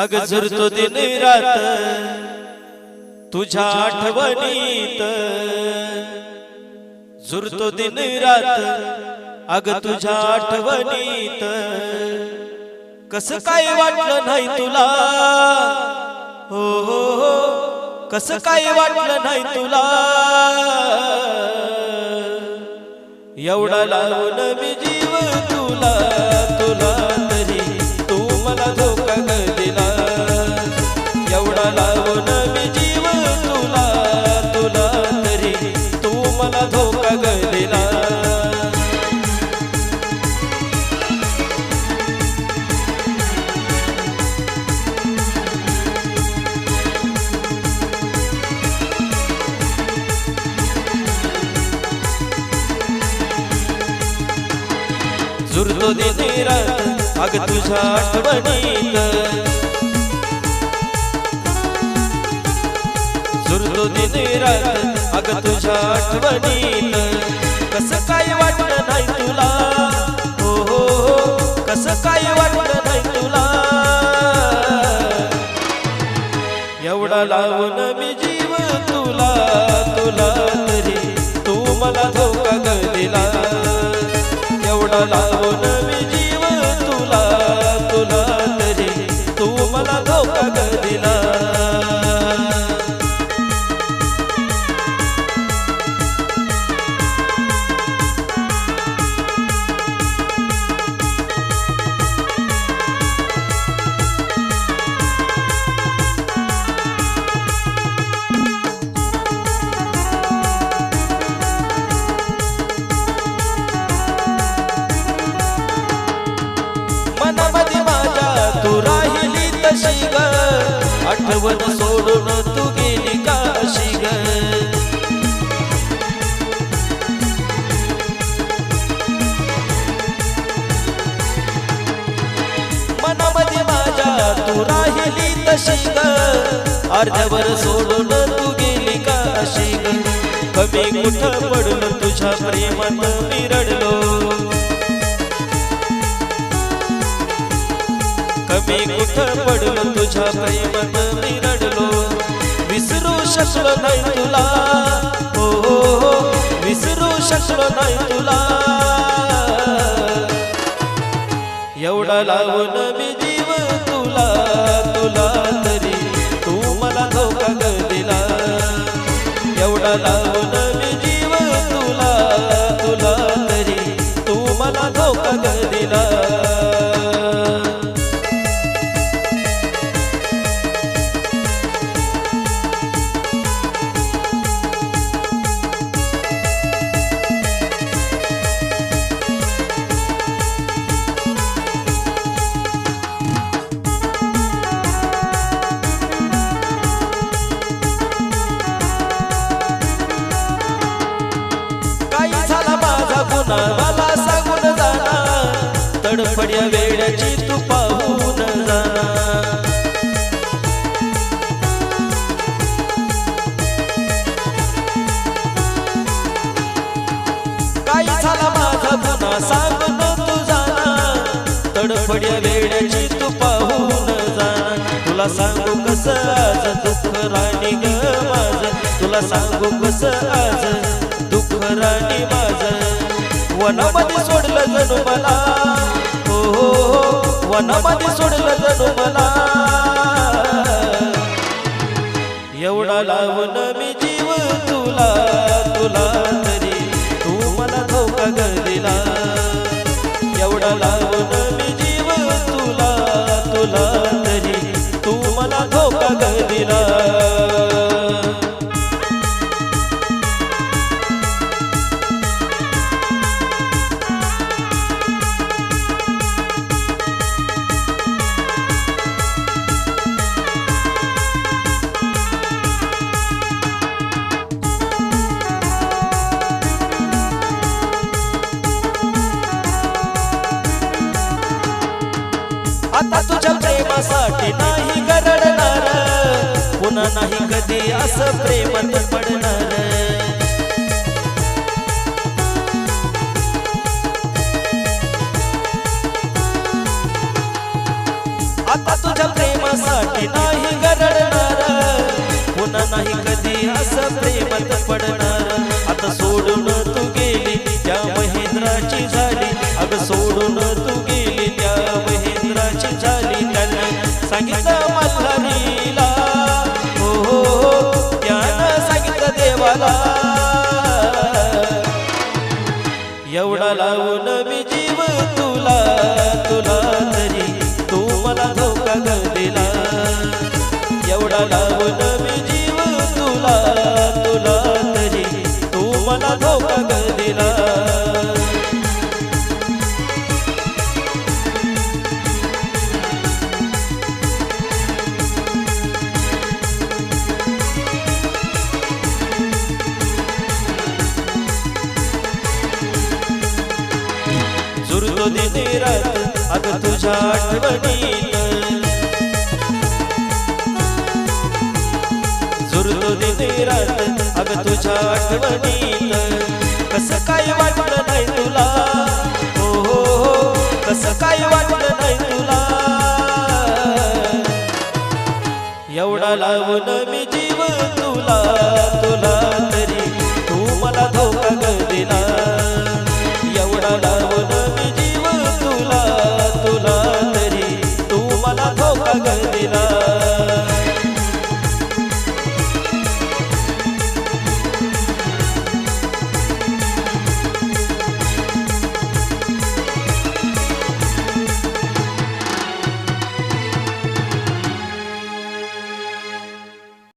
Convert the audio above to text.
अग झुरतो दिन रात तुझ्या आठवणीत. झुरतो दिन रात अग तुझ्या आठवणीत. कस काय वाटलं नाही तुला? हो हो हो. कस काय वाटलं नाही तुला? एवढा लावून मी जीव तुला तुला मला धोका ग दिला झुरतो दिन रात अग तुझ्या आठवणीत. सुरतो दिन रात अग तुझ्या आठवणीत कस काय वाटलं नाही तुला? हो हो हो कस काय वाटलं नाही तुला? एवढा लावून मी जीव तुला तुला तरी तू मला धोका दिला. एवढा लावून मी राहिली ग आठवण सोडून तू गेली काशी ग मनामध्ये माझ्या तू राहिली तशी ग अर्ध्यावर सोडून तू गेली काशी ग कमी कुठं पडलं तुझ्या प्रेमात मी रडलो कमी पडलो तुझ्या प्रेमात? मी रडलो. विसरू शकलो नाही तुला. हो हो हो. विसरू शकलो नाही तुला. एवढा लावून मी माझा बाबा सांगून जाना तडफड्या वेड्याची तू पाहून जाना काही झाला माझा पुन्हा सांगून तू जाना तडफड्या वेड्याची तू पाहून जाना तुला सांगू कसं आज दुःख राणी ग माझ? तुला सांगू कसं आज दुःख राणी माझ? वनामध्ये सोडलं जणू मला. हो हो हो. वनामध्ये सोडलं जणू मला. एवढा लावून मी जीव तुला तुला तरी. तू मला धोका दिला एवढा लावून मी जीव तुला तुला तरी. तू मला धोका दिला प्रेमासाठी नाही गरडणार. पुन्हा नाही कधी असं प्रेमात पडणार. आता तुझ्या प्रेमासाठी नाही गरडणार. पुन्हा नाही कधी असं प्रेमात पडणार. एवढा लावून मी जीव तुला तुला तरी तू मला धोका दिला. एवढा लावून मी जीव अग तुझ्या आठवणीत झुरतो दिने अग तुझ्या आठवणीत कसं काय वाटलं नाही तुला? हो हो हो कसं काय वाटलं नाही तुला? एवढा लावून मी